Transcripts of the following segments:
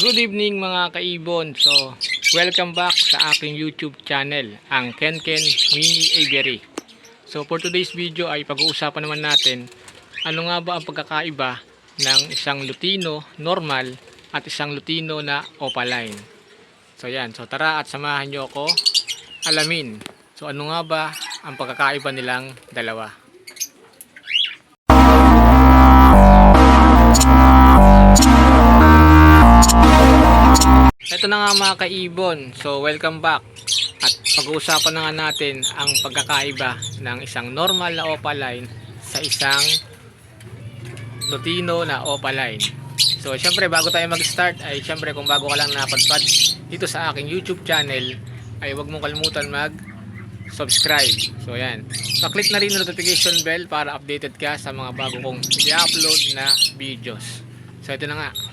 Good evening mga kaibon. So, welcome back sa aking YouTube channel, ang Ken Ken Mini Aviary. So, for today's video ay pag-uusapan naman natin ano nga ba ang pagkakaiba ng isang Lutino normal at isang Lutino na opaline. So, yan. So, tara at samahan nyo ako alamin. So, ano nga ba ang pagkakaiba nilang dalawa. Ito na nga mga kaibon. So, welcome back. At pag-uusapan na nga natin ang pagkakaiba ng isang normal na opaline sa isang Lutino na opaline. So, syempre bago tayo mag-start ay syempre kung bago ka lang napadpad dito sa aking YouTube channel ay huwag mong kalimutan mag subscribe. So, yan. Pa-click na rin notification bell para updated ka sa mga bago kong i-upload na videos. So, ito na nga.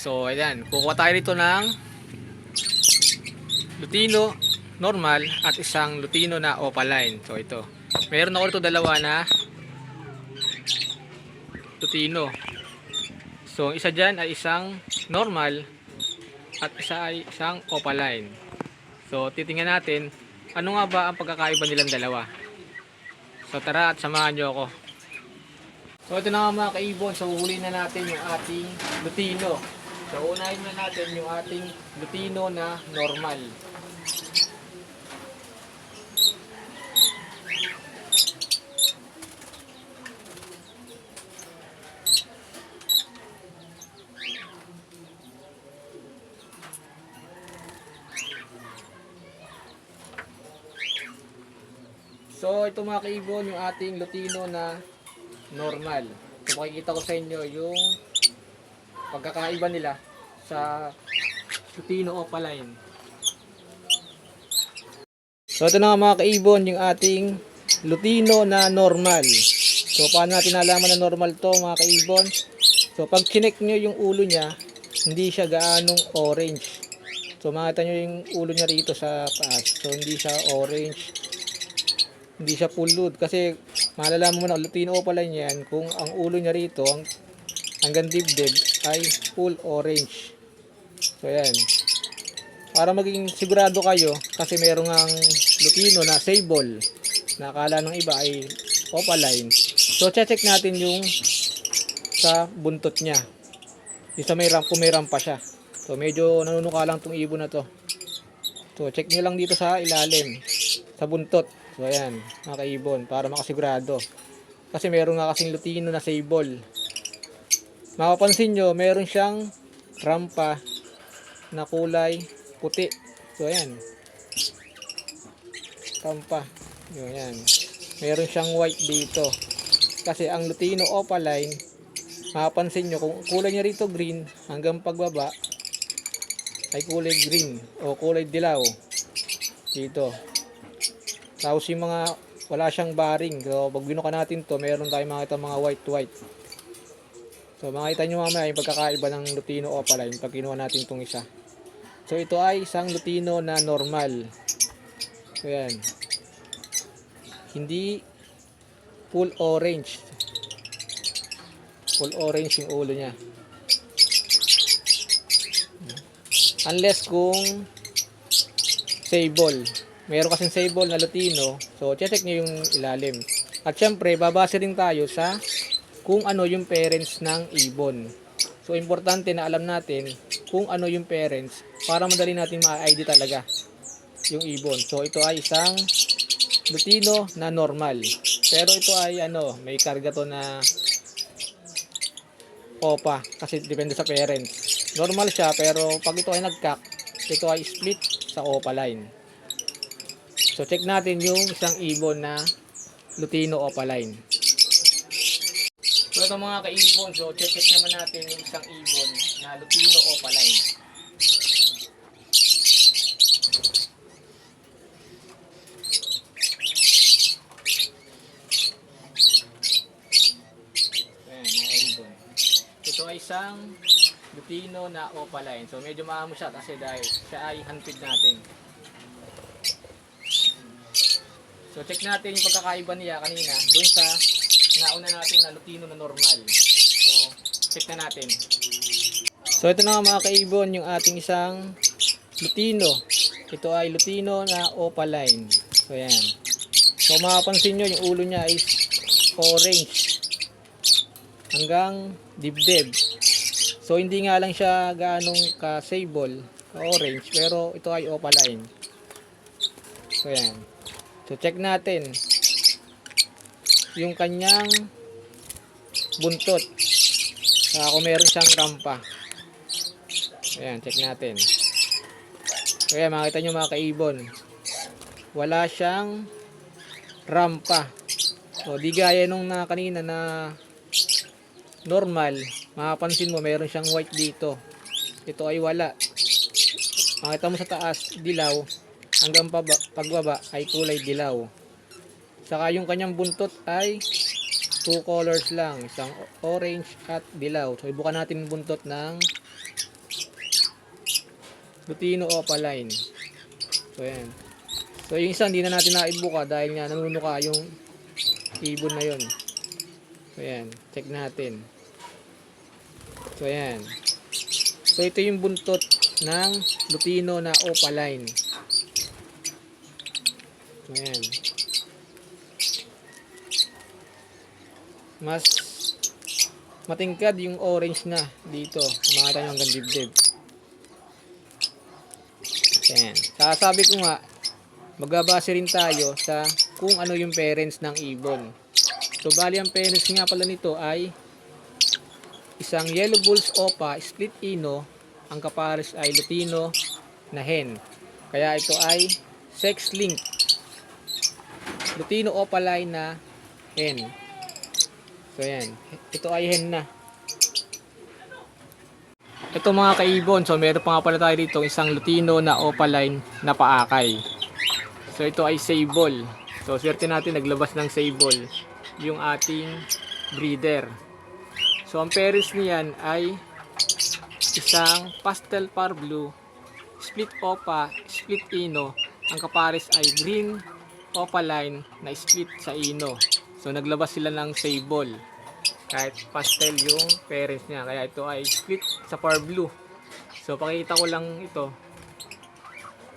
So, ayan. Kukuha tayo dito ng Lutino normal at isang Lutino na opaline. So, ito. Meron ako dito dalawa na Lutino. So, isa dyan ay isang normal at isa ay isang opaline. So, titingnan natin ano nga ba ang pagkakaiba nilang dalawa. So, tara at samahan nyo ako. So, ito na nga mga kaibon. So, huli na natin yung ating Lutino. So, unahin na natin yung ating Lutino na normal. So, ito mga kaibon, yung ating Lutino na normal. So, makikita ko sa inyo yung pagkakaiba nila sa Lutino Opaline. So, ito na nga mga kaibon, yung ating Lutino na normal. So, paano natin nalaman na normal to mga kaibon? So, pag chinek nyo yung ulo niya, hindi siya gaanong orange. So, makita nyo yung ulo niya rito sa taas. So, hindi siya orange hindi siya load kasi malalaman mo na Lutino Opaline yan kung ang ulo niya rito ang hanggang dibdib ay full orange. So yan para maging sigurado kayo kasi merong ang Lutino na sable na akala ng iba ay Opaline. So check natin yung sa buntot niya. Yung sa may ramp may rampa siya. So medyo nanunuka lang tong ibon na to. So check nyo lang dito sa ilalim sa buntot. So ayan, mga kaibon, para makasigurado. Kasi meron nga kasing Lutino na sable. Mapapansin nyo, meron siyang rampa na kulay puti. So ayan. Rampa. Yun, yan. Meron siyang white dito. Kasi ang Lutino Opaline, mapapansin nyo, kung kulay niya rito green, hanggang pagbaba, ay kulay green o kulay dilaw. Dito. Tapos yung mga wala siyang baring. So pag natin to, meron tayong makita mga white white. So makita nyo mamaya yung pagkakaiba ng Lutino Opaline pag kinuha natin itong isa. So ito ay isang Lutino na normal. So yan. Hindi full orange. Full orange yung ulo niya. Unless kung sable meron kasing sable na Lutino. So, check nyo yung ilalim. At syempre, babase rin tayo sa kung ano yung parents ng ibon. So, importante na alam natin kung ano yung parents para madali natin ma-ID talaga yung ibon. So, ito ay isang Lutino na normal. Pero ito ay ano, may karga to na opa kasi depende sa parents. Normal siya pero pag ito ay nagkak, ito ay split sa opaline. So check natin yung isang ibon na Lutino Opaline. So ito mga kaibon, so check, check naman natin yung isang ibon na Lutino Opaline. Ayan, mga ibon. Ito ay isang Lutino na Opaline. So medyo maamo siya kasi dahil siya ay handpid natin. So check natin yung pagkakaiba niya kanina doon sa nauna natin na Lutino na normal. So check na natin. So ito na mga kaibon yung ating isang Lutino. Ito ay Lutino na opaline. So yan. So mapapansin nyo yung ulo niya is orange hanggang dibdib. So hindi nga lang siya ganong ka-sable, ka-orange, pero ito ay opaline. So yan. So check natin yung kanyang buntot. Saka kung meron siyang rampa. Ayan, check natin. Kaya makita nyo mga kaibon. Wala siyang rampa. So, di gaya nung na kanina na normal. Mapapansin mo, meron siyang white dito. Ito ay wala. Makita mo sa taas, dilaw. Hanggang paba, pagbaba ay kulay dilaw. Saka yung kanyang buntot ay two colors lang. Isang orange at dilaw. So, ibuka natin yung buntot ng Lutino opaline. So, yan. So, yung isa hindi na natin naibuka dahil nga nanunuka yung ibon na yon. So, yan. Check natin. So, yan. So, ito yung buntot ng Lutino na opaline. So, yan. Mas matingkad yung orange na dito. Makita nyo hanggang dibdib. Yan. Sasabi ko nga, magbabase rin tayo sa kung ano yung parents ng ibon. So, bali ang parents nga pala nito ay isang yellow bulls opa, split ino, ang kapares ay Lutino na hen. Kaya ito ay sex link. Lutino opaline na hen. So, yan. Ito ay hen na. Ito mga kaibon, so meron pa nga pala tayo dito isang Lutino na opaline na paakay. So ito ay sable. So swerte natin naglabas ng sable yung ating breeder. So ang parents niyan ay isang pastel par blue, split opa, split ino. Ang kapares ay green opaline na split sa ino. So naglabas sila ng sable kahit pastel yung parents niya. Kaya ito ay split sa par blue. So pakita ko lang ito.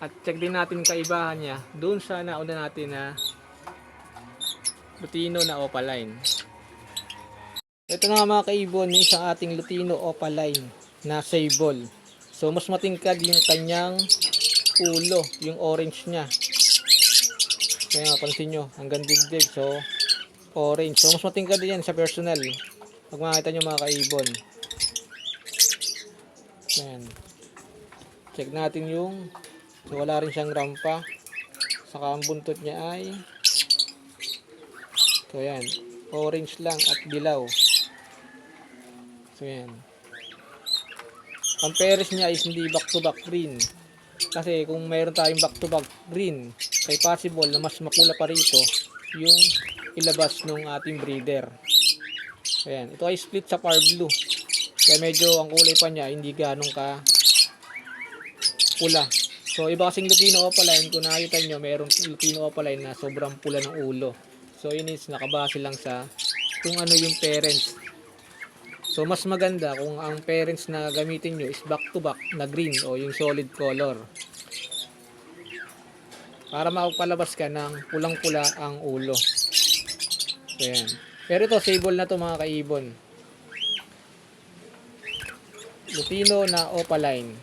At check din natin kaibahan niya. Doon sa nauna natin na Lutino na opaline ito na mga kaibon yung isang ating Lutino opaline na sable. So mas matingkad yung kanyang ulo yung orange niya. Kaya pansin nyo hanggang dibdib so orange. So, mas matingkad din yan sa personal. Pag makita nyo mga kaibon. Yan. Check natin yung so, wala rin siyang rampa. Saka ang buntot niya ay so yan. Orange lang at dilaw. So yan. Ang peres niya is hindi back to back green. Kasi kung mayroon tayong back to back green, kay possible na mas makula pa rito yung ilabas ng ating breeder. Ayan, ito ay split sa par blue. Kaya medyo ang kulay pa niya hindi ganong ka pula. So iba kasing Lutino opaline, kung nakita nyo, mayroong Lutino opaline na sobrang pula ng ulo. So yun is nakabase lang sa kung ano yung parents. So mas maganda kung ang parents na gamitin nyo is back to back na green o yung solid color. Para makapalabas ka ng pulang-pula ang ulo. So, yan. Pero ito, sable na to mga kaibon. Lutino na opaline.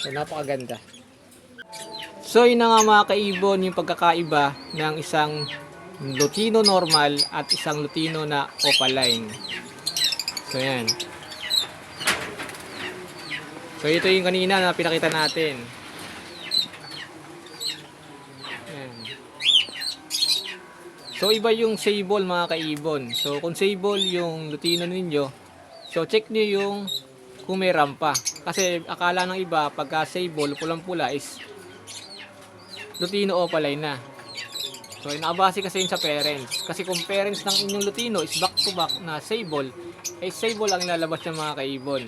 So, napakaganda. So, yun na nga mga kaibon yung pagkakaiba ng isang Lutino normal at isang Lutino na opaline. So, yan. So, ito yung kanina na pinakita natin. Yan. So iba yung sable mga kaibon. So kung sable yung Lutino ninyo, so check niyo yung kung may rampa. Kasi akala ng iba pagka sable pulang-pula is Lutino opaline na. So nakabase kasi yun sa parents. Kasi kung parents ng inyong Lutino is back to back na sable, eh sable ang lalabas ng mga kaibon.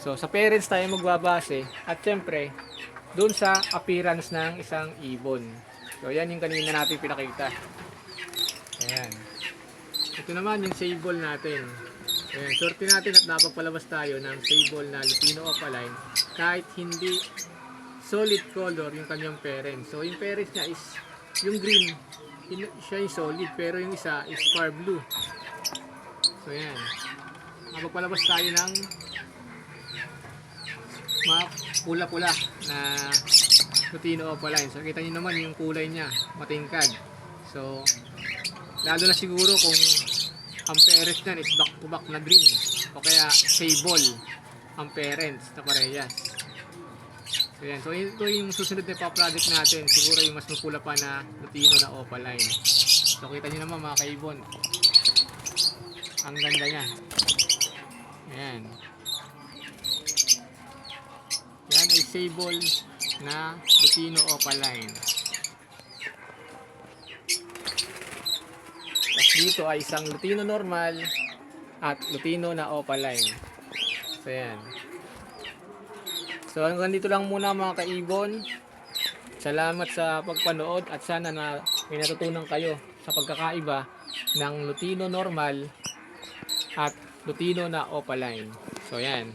So sa parents tayo magbabase at syempre doon sa appearance ng isang ibon. So, yan yung kanina natin pinakita. Ayan. Ito naman yung sable natin. Ayan, sorti natin at napagpalabas tayo ng sable na Lupino Opaline kahit hindi solid color yung kanyang parents. So yung parents niya is yung green, siya yung solid pero yung isa is far blue. So yan. Napagpalabas tayo ng mga pula-pula na Lutino Opaline. So kita niyo naman yung kulay niya, matingkad. So lalo na siguro kung ang parents niyan is back to back na green o kaya sable ang parents na parehas. So yan. So ito yung susunod na pa-project natin. Siguro yung mas mapula pa na Lutino na Opaline. So kita niyo naman mga kaibon. Ang ganda niya. Ayan. Sable na Lutino Opaline. Tapos dito ay isang Lutino normal at Lutino na Opaline. So yan. So hanggang dito lang muna mga kaibon. Salamat sa pagpanood at sana na may natutunan kayo sa pagkakaiba ng Lutino normal at Lutino na Opaline. So yan.